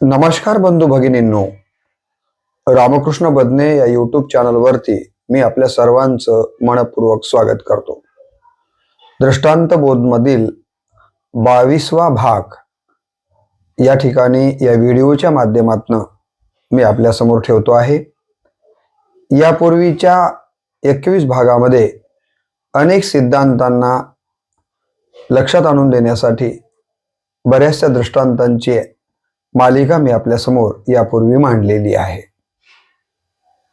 नमस्कार बंधू भगिनींनो. रामकृष्ण बदने या युट्यूब चॅनलवरती मी आपल्या सर्वांचं मनपूर्वक स्वागत करतो. दृष्टांत बोधमधील बावीसवा भाग या ठिकाणी या व्हिडिओच्या माध्यमातून मी आपल्यासमोर ठेवतो आहे. यापूर्वीच्या एकवीस भागामध्ये अनेक सिद्धांतांना लक्षात आणून देण्यासाठी बऱ्याचशा दृष्टांतांची मालिका मी आपल्यासमोर यापूर्वी मांडलेली आहे.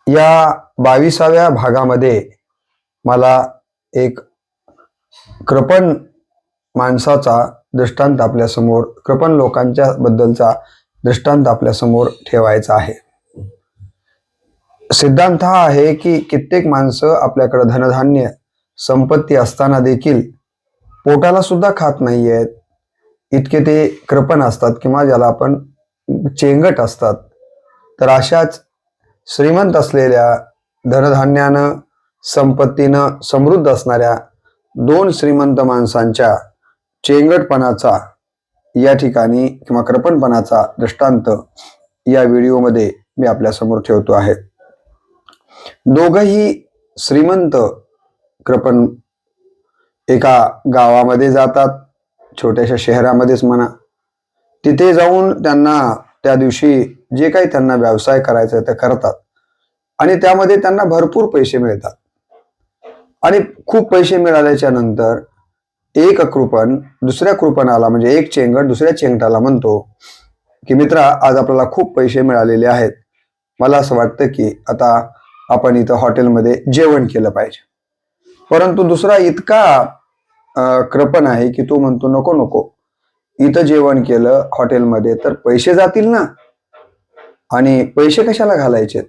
या बावीसाव्या भागामध्ये मला एक कृपण माणसाचा दृष्टांत आपल्यासमोर कृपण लोकांच्या बद्दलचा दृष्टांत आपल्यासमोर ठेवायचा आहे. सिद्धांत हा आहे की कित्येक माणसं आपल्याकडे धनधान्य संपत्ती असताना देखील पोटाला सुद्धा खात नाहीयेत. इतके ते कृपण असतात किंवा ज्याला आपण चेंगट असतात. तर अशाच श्रीमंत असलेल्या धनधान्यानं संपत्तीनं समृद्ध असणाऱ्या दोन श्रीमंत माणसांच्या चेंगटपणाचा या ठिकाणी किंवा कृपणपणाचा दृष्टांत या व्हिडिओमध्ये मी आपल्यासमोर ठेवतो आहे. दोघही श्रीमंत कृपण एका गावामध्ये जातात छोट्याशा शहरामध्येच म्हणा तिथे जाऊन त्यांना त्या दिवशी जे काही त्यांना व्यवसाय करायचा आहे ते करतात. आणि त्यामध्ये त्यांना भरपूर पैसे मिळतात. आणि खूप पैसे मिळाल्याच्या नंतर एक कृपण दुसऱ्या कृपणाला म्हणजे एक चेंगट दुसऱ्या चेंगटाला म्हणतो की मित्रा आज आपल्याला खूप पैसे मिळालेले आहेत. मला असं वाटतं की आता आपण इथं हॉटेलमध्ये जेवण केलं पाहिजे. परंतु दुसरा इतका कृपण आहे की तो म्हणतो नको नको. इथं जेवण केलं हॉटेलमध्ये तर पैसे जातील ना? आणि पैसे कशाला घालायचे?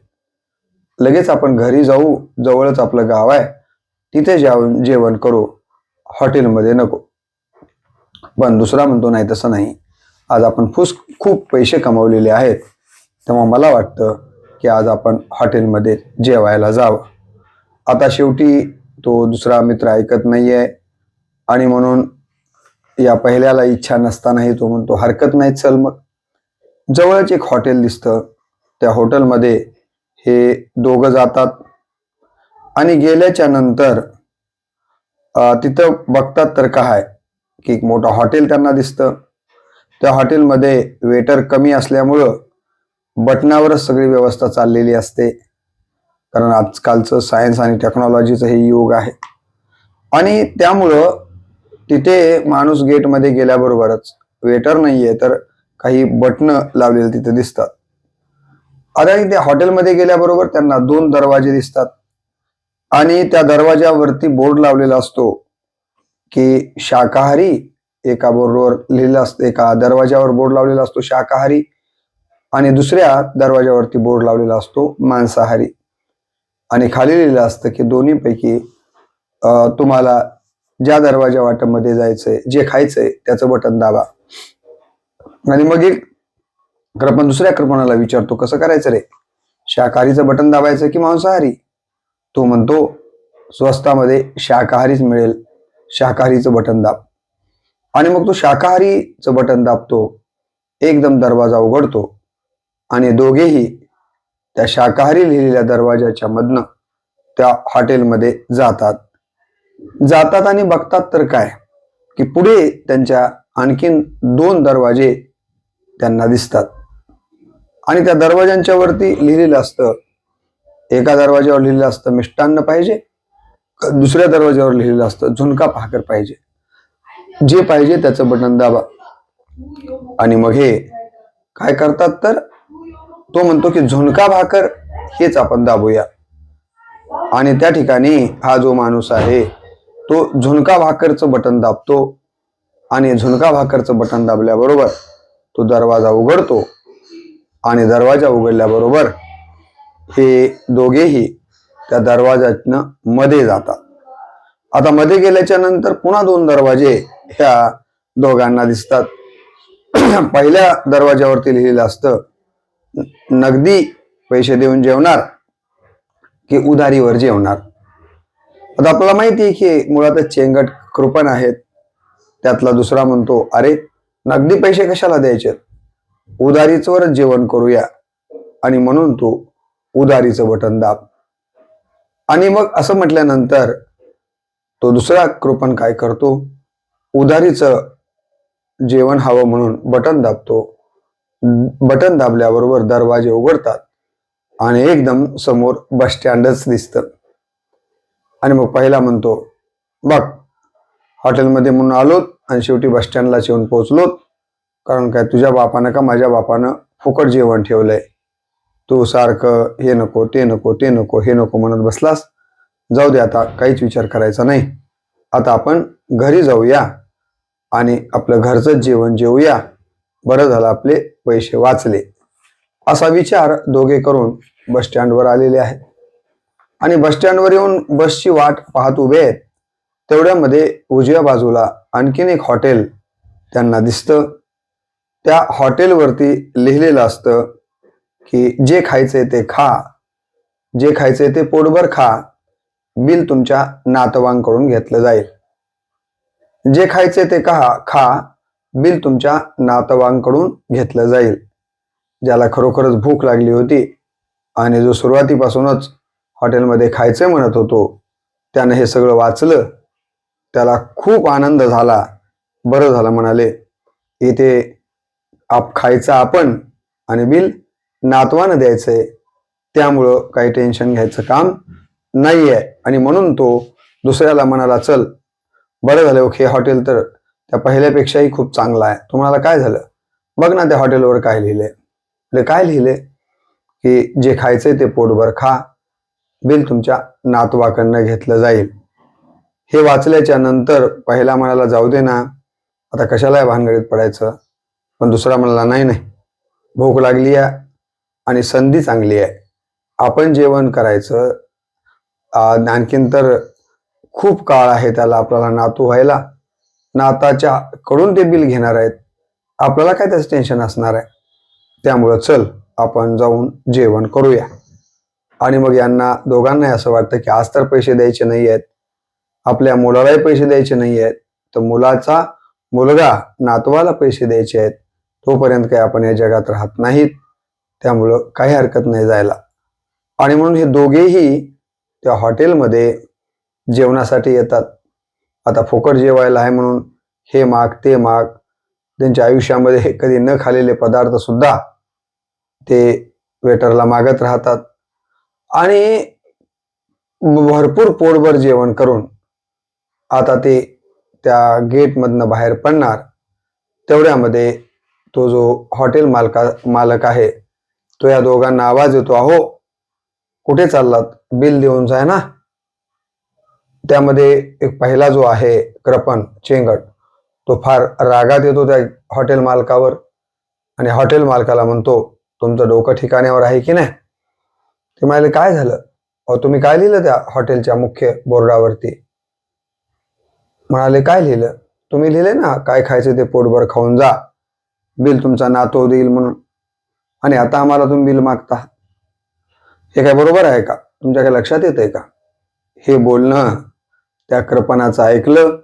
लगेच आपण घरी जाऊ जवळच आपलं गाव आहे. तिथे जेवण जेवण करू. हॉटेलमध्ये नको. पण दुसरा म्हणतो नाही तसं नाही. आज आपण फुस खूप पैसे कमवलेले आहेत. तेव्हा मला वाटतं की आज आपण हॉटेलमध्ये जेवायला जावं. आता शेवटी तो दुसरा मित्र ऐकत नाहीये. आणि म्हणून या पहिल्याला इच्छा नसतानाही तो म्हणतो हरकत नाही चल मग. जवळच एक हॉटेल दिसतं. त्या हॉटेलमध्ये हे दोघं जातात. आणि गेल्याच्यानंतर तिथं बघतात तर काय की एक मोठं हॉटेल त्यांना दिसतं. त्या हॉटेलमध्ये वेटर कमी असल्यामुळं बटनावरच सगळी व्यवस्था चाललेली असते. कारण आजकालचं सायन्स आणि टेक्नॉलॉजीचं हे युग आहे. आणि त्यामुळं तिथे माणूस गेटमध्ये गेल्याबरोबरच वेटर नाहीये तर काही बटणं लावलेली तिथे दिसतात. आता त्या हॉटेलमध्ये गेल्याबरोबर त्यांना दोन दरवाजे दिसतात. आणि त्या दरवाजावरती बोर्ड लावलेला असतो की शाकाहारी एका बोर्डवर लिहिलं असतं एका दरवाजावर बोर्ड लावलेला असतो शाकाहारी आणि दुसऱ्या दरवाजावरती बोर्ड लावलेला असतो मांसाहारी. आणि खाली लिहिलं असतं की दोन्हीपैकी तुम्हाला ज्या दरवाजा वाटमध्ये जायचंय जे खायचंय त्याचं बटन दाबा. आणि मग एक क्रपण दुसऱ्या कृपणाला विचारतो कसं करायचं रे? शाकाहारीचं बटन दाबायचं की मांसाहारी? तो म्हणतो स्वस्तामध्ये शाकाहारीच मिळेल. शाकाहारीचं बटन दाब. आणि मग तो शाकाहारीचं बटन दाबतो एकदम दरवाजा उघडतो आणि दोघेही त्या शाकाहारी लिहिलेल्या दरवाजाच्या मधनं त्या हॉटेलमध्ये जातात. जातात आणि बघतात तर काय? की पुढे त्यांच्या आणखीन दोन दरवाजे त्यांना दिसतात. आणि त्या दरवाजांच्या वरती लिहिलेलं असतं एका दरवाज्यावर लिहिलेलं असतं मिष्टान्न पाहिजे. दुसऱ्या दरवाज्यावर लिहिलेलं असतं झुणका भाकर पाहिजे. जे पाहिजे त्याचं बटन दाबा. आणि मग हे काय करतात तर तो म्हणतो की झुणका भाकर हेच आपण दाबूया. आणि त्या ठिकाणी हा जो माणूस आहे तो झुणका भाकरचं बटन दाबतो आणि झुणका भाकरचं बटन दाबल्याबरोबर तो दरवाजा उघडतो आणि दरवाजा उघडल्याबरोबर हे दोघेही त्या दरवाजातनं मध्ये जातात. आता मध्ये गेल्याच्यानंतर पुन्हा दोन दरवाजे ह्या दोघांना दिसतात. पहिल्या दरवाजावरती लिहिलेलं असतं नगदी पैसे देऊन जेवणार की उधारीवर जेवणार? आता आपल्याला माहिती आहे की मुळातच चेंगट कृपण आहेत. त्यातला दुसरा म्हणतो अरे नगदी पैसे कशाला द्यायचे? उदारीचवरच जेवण करूया. आणि म्हणून तो उदारीचं बटन दाब. आणि मग असं म्हटल्यानंतर तो दुसरा कृपण काय करतो? उदारीचं जेवण हवं म्हणून बटन दाबतो. बटन दाबल्याबरोबर दरवाजे उघडतात आणि एकदम समोर बस स्टँडच दिसतं. आणि मग पहिला म्हणतो बघ हॉटेलमध्ये म्हणून आलोत आणि शेवटी बसस्टँडलाच येऊन पोहोचलोत कारण काय तुझ्या बापानं का माझ्या बापानं फुकट जेवण ठेवलंय? तू सारखं हे नको ते नको ते नको हे नको म्हणत बसलास. जाऊ दे आता काहीच विचार करायचा नाही. आता आपण घरी जाऊया आणि आपलं घरचं जेवण जेवूया. बरं झालं आपले पैसे वाचले. असा विचार दोघे करून बसस्टँडवर आलेले आहेत. आणि बस स्टँडवर येऊन बसची वाट पाहत उभे आहेत. तेवढ्यामध्ये उजव्या बाजूला आणखीन एक हॉटेल त्यांना दिसतं. त्या हॉटेलवरती लिहिलेलं असतं की जे खायचे ते खा. जे खायचे ते पोटभर खा. बिल तुमच्या नातवांकडून घेतलं जाईल. जे खायचे ते खा खा. बिल तुमच्या नातवांकडून घेतलं जाईल. ज्याला खरोखरच भूक लागली होती आणि जो सुरुवातीपासूनच हॉटेलमध्ये खायचं म्हणत होतो. त्यानं हे सगळं वाचलं. त्याला खूप आनंद झाला. बरं झालं म्हणाले इथे आप खायचं आपण आणि बिल नातवानं द्यायचंय. त्यामुळं काही टेन्शन घ्यायचं काम नाही आहे आणि म्हणून तो दुसऱ्याला म्हणाला चल बरं झालं ओके हॉटेल तर त्या पहिल्यापेक्षाही खूप चांगला आहे. तुम्हाला काय झालं? बघ ना त्या हॉटेलवर काय लिहिले म्हणजे काय लिहिले की जे खायचंय ते पोटभर खा. बिल तुमच्या नातवाकडनं घेतलं जाईल. हे वाचल्याच्या नंतर पहिला म्हणाला जाऊ दे ना आता कशाला या भानगडीत पडायचं? पण दुसरा म्हणाला नाही नाही भूक लागली आहे आणि संधी चांगली आहे. आपण जेवण करायचं आणखीन तर खूप काळ आहे त्याला आपल्याला नातू व्हायला. नाताच्या कडून ते बिल घेणार आहेत. आपल्याला काय त्याचं टेन्शन असणार आहे? त्यामुळं चल आपण जाऊन जेवण करूया. आणि मग यांना दोघांनाही असं वाटतं की आज तर पैसे द्यायचे नाही आहेत आपल्या मुलालाही पैसे द्यायचे नाही आहेत तर मुलाचा मुलगा नातवाला पैसे द्यायचे आहेत तोपर्यंत काही आपण या जगात राहत नाहीत. त्यामुळं काही हरकत नाही जायला. आणि म्हणून हे दोघेही त्या हॉटेलमध्ये जेवणासाठी येतात. आता फुकट जेवायला आहे म्हणून हे माग ते माग त्यांच्या आयुष्यामध्ये कधी न खाल्लेले पदार्थ सुद्धा ते वेटरला मागत राहतात. आणि भरपूर पोटभर जेवण करून आता ते त्या गेटमधनं बाहेर पडणार तेवढ्यामध्ये तो जो हॉटेल मालका मालक आहे तो या दोघांना आवाज येतो अहो कुठे चाललात? बिल देऊन जाय ना. त्यामध्ये एक पहिला जो आहे क्रपन चेंगट तो फार रागात येतो त्या हॉटेल मालकावर आणि हॉटेल मालकाला म्हणतो तुमचं डोकं ठिकाण्यावर आहे की नाही? ते म्हणाले काय झालं? अहो तुम्ही काय लिहिलं त्या हॉटेलच्या मुख्य बोर्डावरती? म्हणाले काय लिहिलं? तुम्ही लिहिले ना काय खायचं ते पोटभर खाऊन जा. बिल तुमचा नातो देईल म्हणून. आणि आता आम्हाला तुम्ही बिल मागता. हे काय बरोबर आहे का? तुमच्या काय लक्षात येत आहे का? हे बोलणं त्या कृपणाचं ऐकलं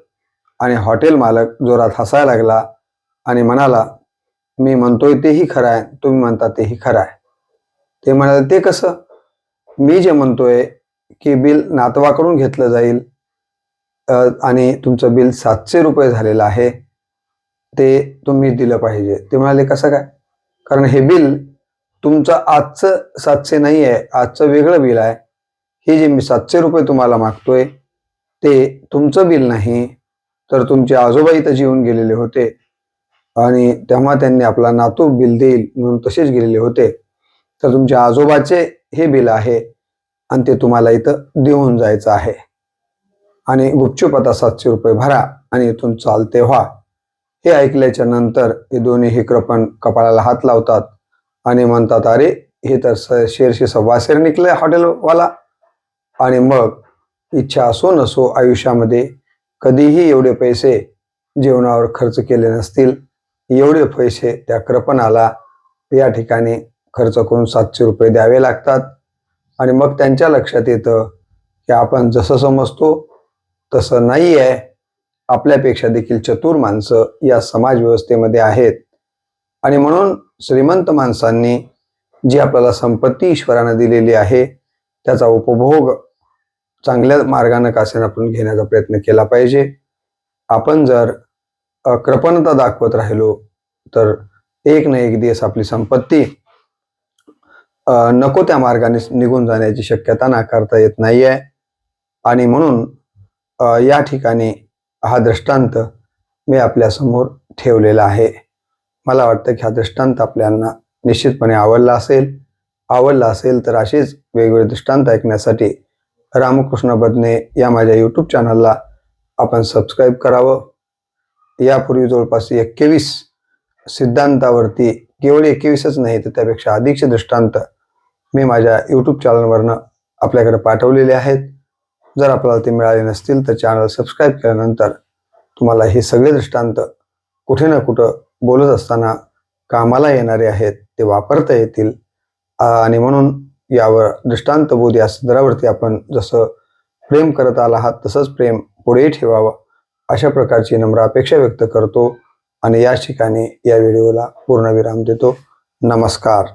आणि हॉटेल मालक जोरात हसायला लागला आणि म्हणाला मी म्हणतोय तेही खरं आहे तुम्ही म्हणता तेही खरं आहे. ते म्हणाले ते कसं? मी जे म्हणतोय की बिल नातवाकडून घेतलं जाईल आणि तुमचं बिल सातशे रुपये झालेलं आहे ते तुम्ही दिलं पाहिजे. ते म्हणाले कसं काय? कारण हे बिल तुमचं आजचं सातशे नाही आहे आजचं वेगळं बिल आहे. हे जे मी सातशे रुपये तुम्हाला मागतोय ते तुमचं बिल नाही तर तुमचे आजोबा इथं जीवन गेलेले होते. आणि तेव्हा त्यांनी आपला नातू बिल देईल म्हणून तसेच गेलेले होते. तर तुमच्या आजोबाचे हे बिल आहे आणि ते तुम्हाला इथं देऊन जायचं आहे. आणि गुपचूप आता सातशे रुपये भरा आणि इथून चालते व्हा. हे ऐकल्याच्या नंतर हे दोन्ही कृपण कपाळाला हात लावतात आणि म्हणतात अरे हे तर स- शेरशी सव्वाशेर निघलंय हॉटेलवाला. आणि मग इच्छा असो नसो आयुष्यामध्ये कधीही एवढे पैसे जेवणावर खर्च केले नसतील. एवढे पैसे त्या कृपणाला या ठिकाणी खर्च करून सातशे रुपये द्यावे लागतात. आणि मग त्यांच्या लक्षात येतं की आपण जसं समजतो तसं नाही आहे आपल्यापेक्षा देखील चतुर माणसं या समाज व्यवस्थेमध्ये आहेत. आणि म्हणून श्रीमंत माणसांनी जी आपल्याला संपत्ती ईश्वरानं दिलेली आहे त्याचा उपभोग चांगल्या मार्गाने कासेन आपण घेण्याचा प्रयत्न केला पाहिजे. आपण जर कृपणता दाखवत राहिलो तर एक ना एक दिवस आपली संपत्ती नको त्या मार्गाने निघून जाण्याची शक्यता नाकारता येत नाही आहे आणि म्हणून या ठिकाणी हा दृष्टांत मी आपल्यासमोर ठेवलेला आहे. मला वाटतं की हा दृष्टांत आपल्यांना निश्चितपणे आवडला असेल. आवडला असेल तर असेच वेगवेगळे दृष्टांत ऐकण्यासाठी रामकृष्ण बदने या माझ्या यूट्यूब चॅनलला आपण सबस्क्राईब करावं. यापूर्वी जवळपास एक्केवीस सिद्धांतावरती केवळ एकवीसच नाही तर त्यापेक्षा अधिकचे दृष्टांत मी माझ्या यूट्यूब चॅनलवरनं आपल्याकडे पाठवलेले आहेत. जर आपल्याला ते मिळाले नसतील तर चॅनल सबस्क्राईब केल्यानंतर तुम्हाला हे सगळे दृष्टांत कुठे ना कुठं बोलत असताना कामाला येणारे आहेत ते वापरता येतील. आणि म्हणून यावर दृष्टांतबोध या सदरावरती आपण जसं प्रेम करत आला आहात तसंच प्रेम पुढे ठेवावं अशा प्रकारची नम्र अपेक्षा व्यक्त करतो. आणि या ठिकाणी या व्हिडिओला पूर्णविराम देतो. नमस्कार.